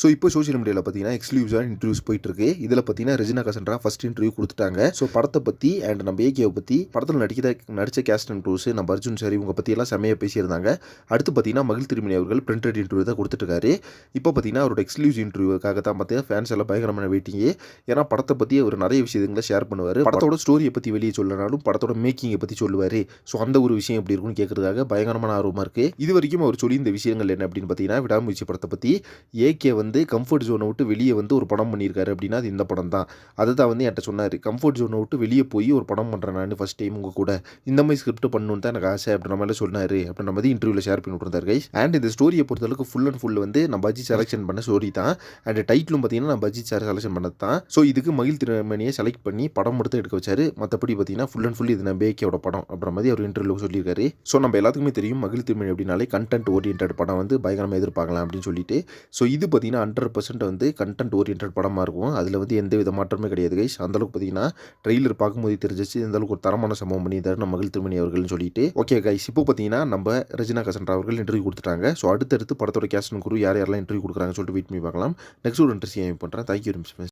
So இப்போ social மீடியாவில் பார்த்தீங்கன்னா எக்ஸ்க்ளூசிவாக இன்டர்வியூஸ் போயிட்டு இருக்கு இதில் பார்த்தீங்கன்னா ரெஜினா கசன்ட்ரா ஃபர்ஸ்ட் இன்டர்வியூ கொடுத்துட்டாங்க. ஸோ படத்தை பற்றி அண்ட் நம்ம ஏகேவை பற்றி படத்தில் நடிக்கிற நடித்த கேஸ்ட் அண்ட் க்ரூஸ் நம்ம அர்ஜுன் சார் இவங்க பற்றியெல்லாம் செம்மையாக பேசியிருந்தாங்க. அடுத்து பார்த்தீங்கன்னா மகிழ் திருமணி அவர்கள் பிரிண்டட் இன்டர்வியூ தான் கொடுத்துட்ருக்காரு இப்போ பார்த்தீங்கன்னா அவரோட எக்ஸ்க்ளூசிவ் இன்டர்வியூக்காக தான் பார்த்தீங்கன்னா ஃபேன்ஸ் எல்லாம் பயங்கரமான வெயிட்டிங்கு ஏன்னா படத்தை பற்றி அவர் நிறைய விஷயங்களை ஷேர் பண்ணுவார். படத்தோட ஸ்டோரியை பற்றி வெளியே சொல்லனாலும் படத்தோட மேக்கிங்கை பற்றி சொல்லுவார். ஸோ அந்த ஒரு விஷயம் எப்படி இருக்கும்னு கேட்கறதுக்காக பயங்கரமான ஆர்வமாக இருக்குது இது வரைக்கும் அவர் சொல்லி இந்த விஷயங்கள் என்ன அப்படின்னு பார்த்தீங்கன்னா விடாமுயற்சி படத்தை பற்றி ஏகே வந்து வந்து கம்ஃபர்ட் ஜோனை விட்டு வெளியே வந்து ஒரு படம் பண்ணியிருக்காரு அப்படின்னா அது இந்த படம் தான். அதை தான் வந்து என்கிட்ட சொன்னார். கம்ஃபர்ட் ஜோனை விட்டு வெளியே போய் ஒரு படம் பண்ணுறேன் நான் ஃபஸ்ட் டைம் உங்கள் கூட. இந்த மாதிரி ஸ்கிரிப்ட் பண்ணணுன்னு தான் எனக்கு ஆசை அப்படின்ற மாதிரி சொன்னார். அப்படின்ற மாதிரி இன்டர்வியூவில் ஷேர் பண்ணி விட்டுருந்தார் கைஸ் அண்ட் இந்த ஸ்டோரியை பொறுத்தளவுக்கு ஃபுல் அண்ட் ஃபுல் வந்து நான் பஜ்ஜி செலெக்ஷன் பண்ண ஸ்டோரி தான். அண்ட் டைட்டிலும் பார்த்தீங்கன்னா நான் பஜ்ஜி சார் செலெக்ஷன் பண்ணது தான். ஸோ இதுக்கு மகிழ் திருமணியை செலக்ட் பண்ணி படம் எடுத்து எடுக்க வச்சார். மற்றபடி பார்த்தீங்கன்னா ஃபுல் அண்ட் ஃபுல் இது நான் பேக்கியோட படம் அப்படின்ற மாதிரி அவர் இன்டர்வியூ சொல்லியிருக்காரு. ஸோ நம்ம எல்லாத்துக்குமே தெரியும் மகிழ் திருமணி அப்படின்னாலே கண்டென்ட் ஓரியன்ட் படம் வந்து பயங்கரமாக எதிர்பார்க்கலாம் அப்படின்னு சொல்லிட்டு. ஸோ இது பார்த்தீங்கன்னா ஹண்ட்ரட் பர்சன்ட் வந்து கண்டென்ட் ஓரியன்ட் படமாக இருக்கும். அதில் வந்து எந்த வித மாற்றமே கிடையாது கைஸ் அந்தளவுக்கு பார்த்தீங்கன்னா ட்ரெய்லர் பார்க்கும்போது தெரிஞ்சிச்சு இந்த அளவுக்கு ஒரு தரமான சம்பவம் பண்ணியிருந்தாரு நம்ம மகிழ் திருமணி அவர்கள்னு சொல்லிட்டு. ஓகே கைஸ் இப்போ பார்த்தீங்கன்னா நம்ம ரஜினா கசன்ரா அவர்கள் இன்டர்வியூ கொடுத்துட்டாங்க. ஸோ அடுத்தடுத்து படத்தோட கேஸ்டன் குரு யார் யாரெல்லாம் இன்டர்வியூ கொடுக்குறாங்க சொல்லிட்டு வெயிட் பண்ணி பார்க்கலாம். நெக்ஸ்ட் ஒரு இன்ட்ரெஸ்ட் பண்ணுறேன் தேங்க்யூ